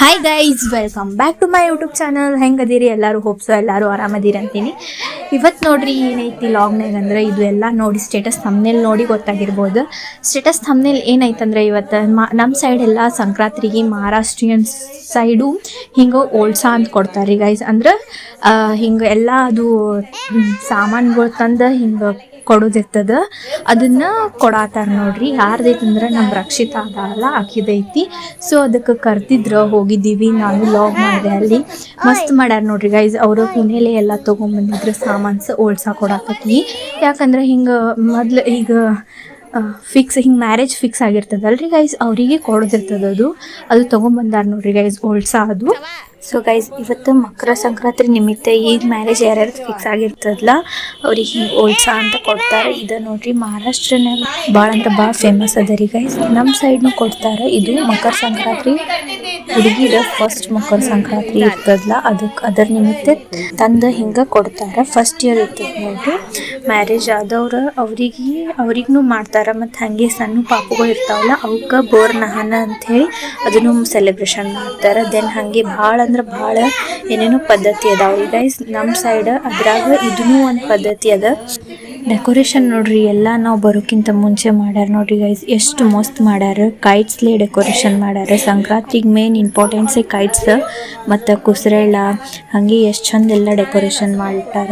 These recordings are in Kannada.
Hi guys welcome back to my YouTube channel ಹೆಂಗದಿರಿ ಎಲ್ಲರೂ ಹೋಪ್ಸೋ ಎಲ್ಲರೂ ಆರಾಮದಿರಿ ಅಂತೀನಿ. ಇವತ್ತು ನೋಡ್ರಿ ಏನೈತಿ ಲಾಗ್ನಾಗ ಅಂದ್ರೆ ಇದು ಎಲ್ಲ ನೋಡಿ ಸ್ಟೇಟಸ್ ಥಮ್ನೇಲ್ ನೋಡಿ ಗೊತ್ತಾಗಿರ್ಬೋದು. ಸ್ಟೇಟಸ್ ಥಮ್ನೇಲ್ ಏನೈತಂದ್ರೆ ಇವತ್ತು ಮಾ ನಮ್ಮ ಸೈಡ್ ಎಲ್ಲ ಸಂಕ್ರಾಂತಿಗೆ ಮಹಾರಾಷ್ಟ್ರೀಯನ್ ಸೈಡು ಹಿಂಗೆ ಓಲ್ಸಾ ಅಂತ ಕೊಡ್ತಾರೆ ಗೈಸ್ ಅಂದ್ರೆ ಹಿಂಗೆ ಎಲ್ಲ ಅದು ಸಾಮಾನುಗಳು ತಂದು ಹಿಂಗೆ ಕೊಡೋದಿರ್ತದ. ಅದನ್ನ ಕೊಡಾತಾರ ನೋಡ್ರಿ. ಯಾರ್ದೈತಂದ್ರೆ ನಮ್ಮ ರಕ್ಷಿತ ಅದಲ್ಲ ಆಕಿದೈತಿ. ಸೊ ಅದಕ್ಕೆ ಕರ್ತಿದ್ರ ಹೋಗಿದ್ದೀವಿ. ನಾನು ಲಾಗ್ ಮಾಡಿದೆ ಅಲ್ಲಿ. ಮಸ್ತ್ ಮಾಡ್ಯಾರ ನೋಡ್ರಿ ಗೈಸ್ ಅವರು ಪುಣೆಲೆ ಎಲ್ಲ ತೊಗೊಂಬಂದಿದ್ರು ಸಾಮಾನ್ಸ್ ಓಳ್ಸಾ ಕೊಡಾಕತ್ತಿ. ಯಾಕಂದ್ರೆ ಹಿಂಗ ಮೊದ್ಲು ಈಗ ಫಿಕ್ಸ್ ಹಿಂಗೆ ಮ್ಯಾರೇಜ್ ಫಿಕ್ಸ್ ಆಗಿರ್ತದಲ್ರಿ ಗೈಸ್ ಅವರಿಗೆ ಕೊಡೋದಿರ್ತದ ಅದು. ಅದು ತೊಗೊಂಬಂದಾರ ನೋಡ್ರಿ ಗೈಸ್ ಓಳ್ಸಾ ಅದು. ಸೊ ಗೈಸ್ ಇವತ್ತು ಮಕರ ಸಂಕ್ರಾಂತಿ ನಿಮಿತ್ತ ಈಗ ಮ್ಯಾರೇಜ್ ಯಾರ್ಯಾರು ಫಿಕ್ಸ್ ಆಗಿರ್ತದಲ್ಲ, ಅವ್ರಿಗೆ ಹಿಂಗೆ ಅಂತ ಕೊಡ್ತಾರೆ. ಇದು ನೋಡ್ರಿ ಮಹಾರಾಷ್ಟ್ರನಾಗ ಭಾಳ ಅಂದ್ರೆ ಭಾಳ ಫೇಮಸ್ ಅದ ರೀ ಗೈಸ್ ನಮ್ಮ ಸೈಡ್ನು ಕೊಡ್ತಾರೆ. ಇದು ಮಕರ ಸಂಕ್ರಾಂತಿ. ಹುಡುಗಿದ ಫಸ್ಟ್ ಮಕರ ಸಂಕ್ರಾಂತಿ ಇರ್ತದಲ್ಲ ಅದಕ್ಕೆ ಅದರ ನಿಮಿತ್ತ ತಂದು ಹಿಂಗೆ ಕೊಡ್ತಾರೆ. ಫಸ್ಟ್ ಇಯರ್ ಇರ್ತದೆ ನೋಡ್ರಿ ಮ್ಯಾರೇಜ್ ಆದವ್ರು ಅವ್ರಿಗೆ ಅವ್ರಿಗೂ ಮಾಡ್ತಾರೆ. ಮತ್ತು ಹಾಗೆ ಸಣ್ಣ ಪಾಪುಗಳು ಇರ್ತಾವಲ್ಲ ಅವಕ್ಕೆ ಬೋರ್ ನಹನ ಹೇಳಿ ಅದನ್ನು ಸೆಲೆಬ್ರೇಷನ್ ಮಾಡ್ತಾರೆ. ದೆನ್ ಹಾಗೆ ಭಾಳ ಅಂದ್ರೆ ಬಹಳ ಏನೇನೋ ಪದ್ಧತಿ ಅದಾವ. ಗೈಸ್ ನಮ್ಮ ಸೈಡ್ ಅದ್ರಾಗ ಇದನ್ನು ಒಂದು ಪದ್ಧತಿ ಅದ. ಡೆಕೋರೇಷನ್ ನೋಡ್ರಿ, ಎಲ್ಲ ನಾವು ಬರೋಕ್ಕಿಂತ ಮುಂಚೆ ಮಾಡ್ಯಾರ ನೋಡ್ರಿ ಗೈಸ್ ಎಷ್ಟು ಮಸ್ತ್ ಮಾಡ್ಯಾರ. ಕೈಟ್ಸ್ಲೇ ಡೆಕೋರೇಷನ್ ಮಾಡ್ಯಾರ. ಸಂಕ್ರಾಂತಿಗೆ ಮೇನ್ ಇಂಪಾರ್ಟೆನ್ಸೇ ಕೈಟ್ಸ್ ಮತ್ತು ಕುಸ್ರೆಳ ಹಾಗೆ ಎಷ್ಟು ಚಂದ ಎಲ್ಲ ಡೆಕೋರೇಷನ್ ಮಾಡಿಟ್ಟಾರ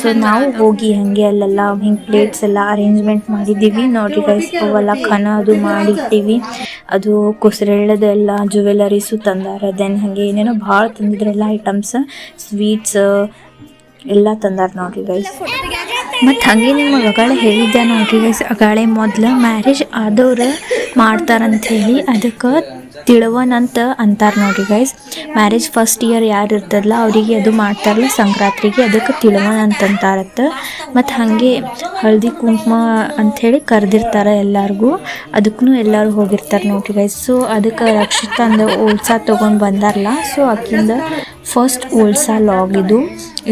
ಸೊ ನಾವು ಹೋಗಿ ಹಾಗೆ ಅಲ್ಲೆಲ್ಲ ಹಿಂಗೆ ಪ್ಲೇಟ್ಸ್ ಎಲ್ಲ ಅರೇಂಜ್ಮೆಂಟ್ ಮಾಡಿದ್ದೀವಿ ನೋಡ್ರಿ ಗೈಸ್ ಅವೆಲ್ಲ ಖನ ಅದು ಮಾಡಿರ್ತೀವಿ ಅದು ಕುಸ್ರೆಳದೆಲ್ಲ ಜುವೆಲರೀಸು ತಂದಾರ. ದೆನ್ ಹಾಗೆ ಏನೇನೋ ಭಾಳ ತಂದಿದ್ರೆಲ್ಲ ಐಟಮ್ಸ್ ಸ್ವೀಟ್ಸ್ ಎಲ್ಲ ತಂದಾರ ನೋಡ್ರಿ ಗೈಸ್ ಮತ್ತು ಹಾಗೆ ನಿಮ್ಮ ಅಗಾಳೆ ಹೇಳಿದ್ದೆ ನೋಡ್ರಿ, ಅಗಾಳೆ ಮೊದ್ಲು ಮ್ಯಾರೇಜ್ ಆದವ್ರು ಮಾಡ್ತಾರಂತ ಹೇಳಿ ಅದಕ್ಕೆ ತಿಳುವನಂತ ಅಂತ ಅಂತಾರೆ ನೋಡ್ರಿ ಗೈಸ್ ಮ್ಯಾರೇಜ್ ಫಸ್ಟ್ ಇಯರ್ ಯಾರು ಇರ್ತದಲ್ಲ ಅವರಿಗೆ ಅದು ಮಾಡ್ತಾರಲ್ಲ ಸಂಕ್ರಾಂತಿಗೆ ಅದಕ್ಕೆ ತಿಳವನ್ ಅಂತ ಅಂತಾರತ್ತ. ಮತ್ತು ಹಾಗೆ ಹಳದಿ ಕುಂಕುಮ ಅಂಥೇಳಿ ಕರೆದಿರ್ತಾರೆ ಎಲ್ಲರಿಗೂ ಅದಕ್ಕೂ ಎಲ್ಲರೂ ಹೋಗಿರ್ತಾರೆ ನೋಡ್ರಿ ಗೈಸ್ ಸೊ ಅದಕ್ಕೆ ರಕ್ಷಿತ ಅಂದ ಓಲ್ಸಾ ತೊಗೊಂಡು ಬಂದಾರಲ್ಲ ಸೊ ಅಕ್ಕಿಂದ ಫಸ್ಟ್ ಓಲ್ಸಾ ಲಾಗ್ ಇದು.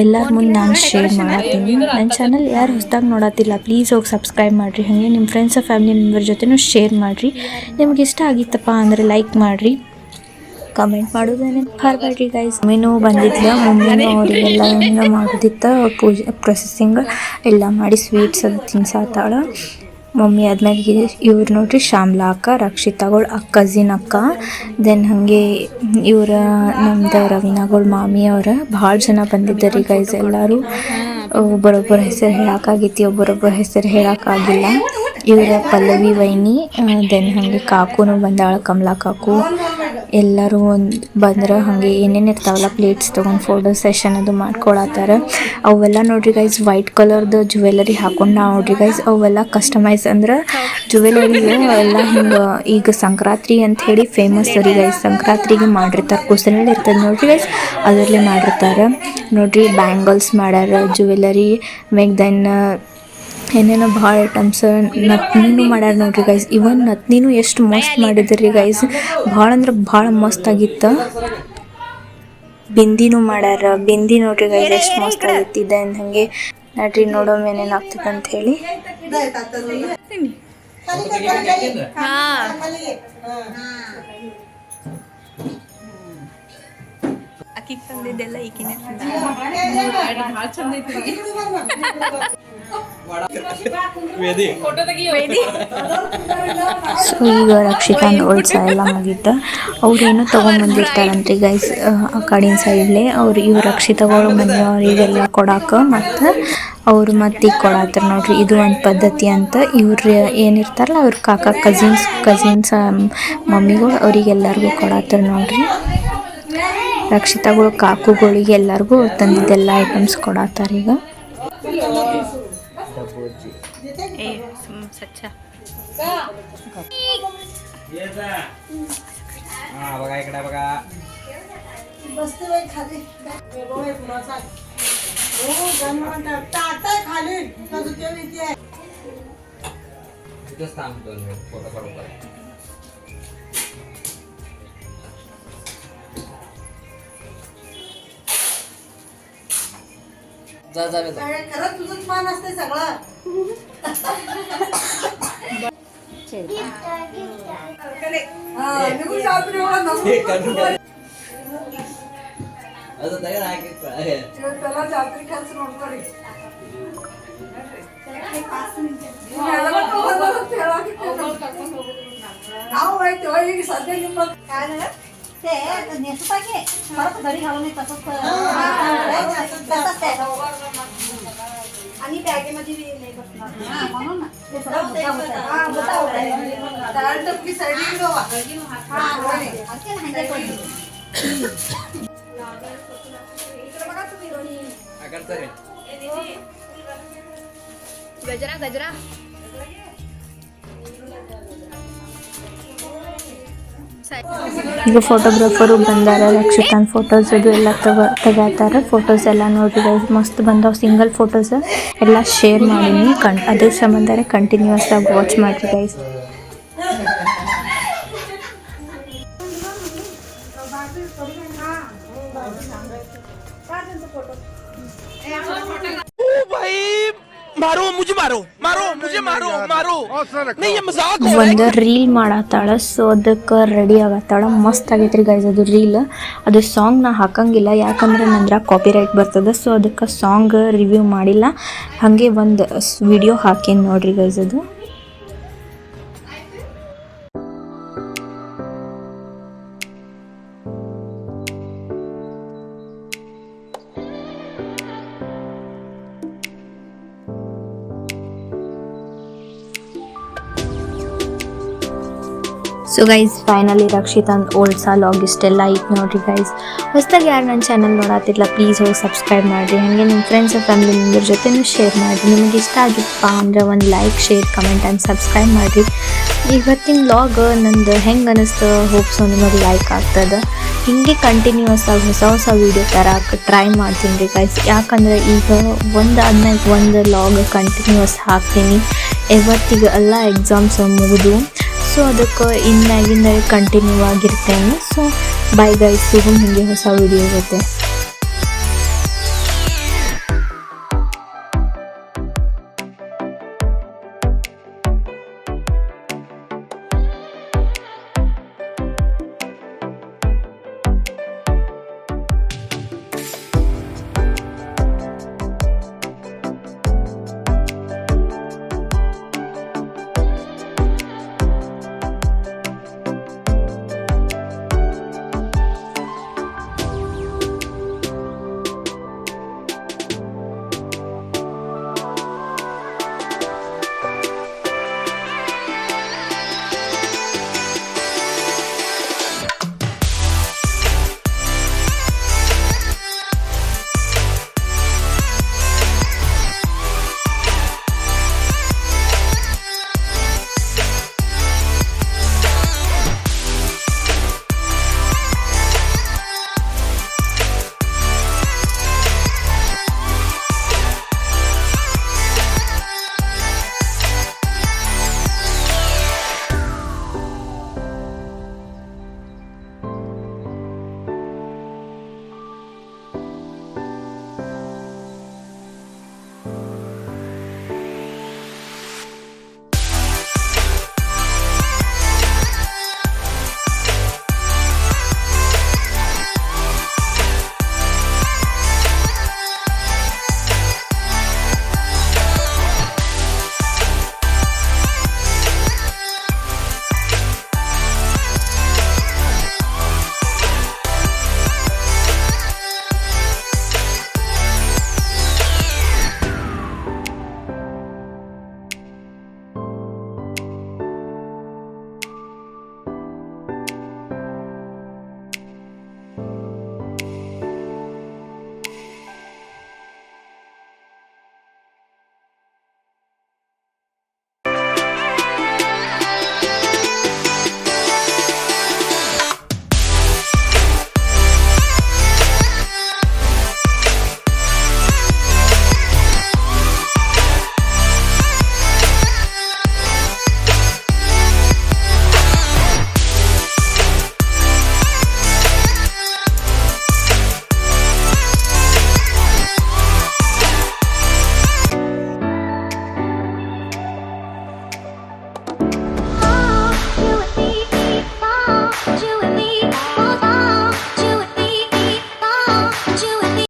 ಎಲ್ಲರ ಮುಂದೆ ನಾನು ಶೇರ್ ಮಾಡತ್ತೀನಿ ನನ್ನ ಚಾನಲ್ ಯಾರು ಹೊಸ್ದಾಗಿ ನೋಡತ್ತಿಲ್ಲ ಪ್ಲೀಸ್ ಹೋಗಿ ಸಬ್ಸ್ಕ್ರೈಬ್ ಮಾಡಿರಿ. ಹಾಗೆ ನಿಮ್ಮ ಫ್ರೆಂಡ್ಸ್ ಫ್ಯಾಮಿಲಿ ಮೆಂಬರ್ ಜೊತೆನೂ ಶೇರ್ ಮಾಡಿರಿ. ನಿಮ್ಗೆ ಇಷ್ಟ ಆಗಿತ್ತಪ್ಪ ಅಂದರೆ ಲೈಕ್ ಮಾಡಿರಿ. ಕಮೆಂಟ್ ಮಾಡೋದೇನೆ ಮರ್ಬೇಡ್ರಿ ಗೈಸ್ ಮೀನು ಬಂದಿದ್ಲ, ಮಮ್ಮಿನೂ ಅವರಿಗೆಲ್ಲ ಏನೋ ಮಾಡೋದಿತ್ತ, ಪೂಜೆ ಪ್ರೊಸೆಸಿಂಗ್ ಎಲ್ಲ ಮಾಡಿ ಸ್ವೀಟ್ಸ್ ಅದು ತಿನ್ಸಾತಾಳ. ಮಮ್ಮಿ ಆದ್ಮೇಲೆ ಇವ್ರು ನೋಡ್ರಿ ಶ್ಯಾಮ್ಲಾ ಅಕ್ಕ ರಕ್ಷಿತಾಗಳು ಅಕ್ಕ ಕಸಿನ್ ಅಕ್ಕ ದೆನ್ ಹಾಗೆ ಇವ್ರ ನಮ್ದು ರವೀನಾಗಳು ಮಾಮಿ ಅವ್ರ ಭಾಳ ಜನ ಬಂದಿದ್ದಾರೆ ಗೈಸ್ ಎಲ್ಲರೂ. ಒಬ್ಬರೊಬ್ಬರ ಹೆಸರು ಹೇಳೋಕ್ಕಾಗೈತಿ ಒಬ್ಬರೊಬ್ಬರ ಹೆಸರು ಹೇಳೋಕ್ಕಾಗಿಲ್ಲ ಇವರ ಪಲ್ಲವಿ ವೈನಿ ದೆನ್ ಹಂಗೆ ಕಾಕುನು ಬಂದಾಳ, ಕಮಲಾ ಕಾಕು. ಎಲ್ಲರೂ ಒಂದು ಬಂದ್ರೆ ಹಾಗೆ ಏನೇನು ಇರ್ತಾವಲ್ಲ ಪ್ಲೇಟ್ಸ್ ತೊಗೊಂಡು ಫೋಟೋ ಸೆಷನ್ ಅದು ಮಾಡ್ಕೊಳತ್ತಾರ. ಅವೆಲ್ಲ ನೋಡ್ರಿ ಗೈಸ್ ವೈಟ್ ಕಲರ್ದು ಜುವೆಲರಿ ಹಾಕೊಂಡು ನಾವು ನೋಡ್ರಿ ಗೈಸ್ ಅವೆಲ್ಲ ಕಸ್ಟಮೈಸ್ ಅಂದ್ರೆ ಜುವೆಲರಿ ಎಲ್ಲ ಹಿಂಗೆ ಈಗ ಸಂಕ್ರಾಂತಿ ಅಂತ ಹೇಳಿ ಫೇಮಸ್ ರೀ ಗೈಸ್ ಸಂಕ್ರಾಂತಿಗೆ ಮಾಡಿರ್ತಾರೆ ಕುಸರಳ್ಳಿ ಇರ್ತದೆ ನೋಡ್ರಿ ಗೈಸ್ ಅದರಲ್ಲೇ ಮಾಡಿರ್ತಾರೆ. ನೋಡ್ರಿ ಬ್ಯಾಂಗಲ್ಸ್ ಮಾಡ್ಯಾರ ಜುವೆಲರಿ ಮೇಕ್ ದೆನ್ ಏನೇನೋ ಭಾಳ ಐಟಮ್ಸ್ ನತ್ನಿನೂ ಮಾಡ್ಯಾರ ನೋಡ್ರಿ ಗೈಸ್ ಇವನ್ ನತ್ನಿನೂ ಎಷ್ಟು ಮಸ್ತ್ ಮಾಡಿದ್ರಿ ಗೈಸ್ ಭಾಳ ಅಂದ್ರೆ ಭಾಳ ಮಸ್ತ್ ಆಗಿತ್ತು. ಬಿಂದಿನೂ ಮಾಡ್ಯಾರ. ಬಿಂದಿ ನೋಡ್ರಿ ಗೈಸ್ ಎಷ್ಟು ಮಸ್ತ್ ಆಗಿತ್ತಿದ್ದ ಹಂಗೆ ಹಾಗೆ. ನಡ್ರಿ ನೋಡೋಮ್ ಏನೇನು ಆಗ್ತದೆ ಅಂತ ಹೇಳಿ. ಹಾ. ಅಕ್ಕಿಗೆ ತಂದಿದ್ದೆಲ್ಲ ಈಗಿನ ಭಾಳ ಚಂದ ಐತ್ರಿ ಸೊ ಈಗ ರಕ್ಷಿತಾ ಓಲ್ಸ ಎಲ್ಲ ಮುಗಿತ ಅವ್ರೇನು ತೊಗೊಂಬಂದಿರ್ತಾರಂತ್ರಿ ಗೈಸ್ ಆ ಕಡಿನ ಸೈಡ್ಲೆ. ಅವ್ರು ಇವ್ ರಕ್ಷಿತಗಳು ಮನೆಯವರಿಗೆಲ್ಲ ಕೊಡಾಕ ಮತ್ತು ಅವ್ರು ಮತ್ತೆ ಈಗ ಕೊಡತ್ತಾರ ನೋಡ್ರಿ. ಇದು ಒಂದು ಪದ್ಧತಿ ಅಂತ ಇವ್ರು ಏನಿರ್ತಾರಲ್ಲ ಅವ್ರ ಕಾಕ ಕಸಿನ್ಸ್ ಕಸಿನ್ಸ್ ಮಮ್ಮಿಗಳು ಅವ್ರಿಗೆಲ್ಲರಿಗೂ ಕೊಡತ್ತಾರ ನೋಡ್ರಿ. ರಕ್ಷಿತಗಳು ಕಾಕುಗಳಿಗೆ ಎಲ್ಲರಿಗೂ ತಂದಿದ್ದೆಲ್ಲ ಐಟಮ್ಸ್ ಕೊಡತ್ತಾರ ಈಗ. हा बघा इकडे बघा. बसते खाली खाली तिथंच थांब दोन मिनिट फोटो बरोबर जा जा खरंच तुझंच मान असते सगळं. ಅದು ತಗೊಂಡು ಹಾಕಿರ್ತಾರೆ ಇವತ್ತೆಲ್ಲ ಜಾತ್ರೆ ಕೆಲಸ ನೋಡ್ಕೊಳಿ ನಾವು ಆಯ್ತು ಈಗ ಸದ್ಯ ನಿಮ್ಮ ನೆಸಪಾಗೆ ಬರೀ ಹಾಲು ತಪ್ಪ गजरा गजरा. ಈಗ ಫೋಟೋಗ್ರಾಫರ್ ಬಂದಾರ, ರಕ್ಷಿತಾನ್ ಫೋಟೋಸ್ ಅದು ಎಲ್ಲ ತಗೋ, ತೆಗಾತಾರ. ಫೋಟೋಸ್ ಎಲ್ಲ ನೋಡ್ರಿ ಮಸ್ತ್ ಬಂದಾವ ಸಿಂಗಲ್ ಫೋಟೋಸ್ ಎಲ್ಲ ಶೇರ್ ಮಾಡೀನಿ. ಕಣ್ ಅದ್ರ ಸಂಬಂಧ ಕಂಟಿನ್ಯೂಸ್ ಆಗಿ ವಾಚ್ ಮಾಡ್ರಿ ಗೈಸ್ मारो ಮಾರು ಮುಜೆ ಮಾರು ಮಾರು ಮುಜೆ ಮಾರು ಮಾರು. ನೈ ಮಜಾಕ್ ಒಂದು ರೀಲ್ ಮಾಡತ್ತಾಳ ಸೊ ಅದಕ್ಕೆ ರೆಡಿ ಆಗತ್ತಾಳ. ಮಸ್ತ್ ಆಗೈತ್ರಿ ಗೈಸ್ ಅದು ರೀಲ್. ಅದು ಸಾಂಗ್ ನಾ ಹಾಕಂಗಿಲ್ಲ ಯಾಕಂದ್ರೆ ನಂದ್ರ ಕಾಪಿ ರೈಟ್ ಬರ್ತದ ಸೊ ಅದಕ್ಕೆ ಸಾಂಗ್ ರಿವ್ಯೂ ಮಾಡಿಲ್ಲ. ಹಾಗೆ ಒಂದು ವಿಡಿಯೋ ಹಾಕೇನಿ ನೋಡ್ರಿ ಗೈಸ್ ಅದು. ಸೊ ಗೈಸ್ ಫೈನಲಿ ರಕ್ಷಿತಾನ್ ಓಲ್ಡ್ ಸಾ ಲಾಗ್ ಇಷ್ಟೆಲ್ಲ ಐತೆ ನೋಡ್ರಿ ಗೈಸ್ ಹೊಸ್ದಾಗಿ ಯಾರು ನನ್ನ ಚಾನಲ್ ನೋಡತ್ತಿಲ್ಲ ಪ್ಲೀಸ್ ಹೋಗಿ ಸಬ್ಸ್ಕ್ರೈಬ್ ಮಾಡಿರಿ. ಹಾಗೆ ನಿಮ್ಮ ಫ್ರೆಂಡ್ಸ್ ಫ್ಯಾಮಿಲಿ ಮೆಂಬರ್ ಜೊತೆನೂ ಶೇರ್ ಮಾಡಿರಿ. ನಿಮಗೆ ಇಷ್ಟ ಆಗಿತ್ತಪ್ಪ ಅಂದರೆ ಒಂದು like share comment and subscribe ಮಾಡಿರಿ. ಇವತ್ತಿನ ಲಾಗ್ ನಂದು ಹೆಂಗೆ ಅನಿಸ್ತು ಹೋಪ್ಸು ನಿಮಗೆ ಲೈಕ್ ಆಗ್ತದೆ. ಹಿಂಗೆ ಕಂಟಿನ್ಯೂಸ್ ಆಗಿ ಹೊಸ ಹೊಸ ವೀಡಿಯೋ ತರಕ್ಕೆ ಟ್ರೈ ಮಾಡ್ತೀನಿ ರೀ ಗೈಸ್ ಯಾಕಂದ್ರೆ ಈಗ ಒಂದು ಆದ್ಮೇಲೆ ಒಂದು ಲಾಗ್ ಕಂಟಿನ್ಯೂಸ್ ಹಾಕ್ತೀನಿ. ಇವತ್ತಿಗೆ ಎಲ್ಲ ಎಕ್ಸಾಮ್ಸ್ ಮುಗಿದು ಸೊ ಅದಕ್ಕೆ ಇನ್ನಾಗಿಂದ ಕಂಟಿನ್ಯೂ ಆಗಿರ್ತೇನೆ. ಸೊ ಬೈ ಗೈಸ್ ಸಿಗೋಣ ಹಿಂಗೆ ಹೊಸ ವಿಡಿಯೋ ಜೊತೆ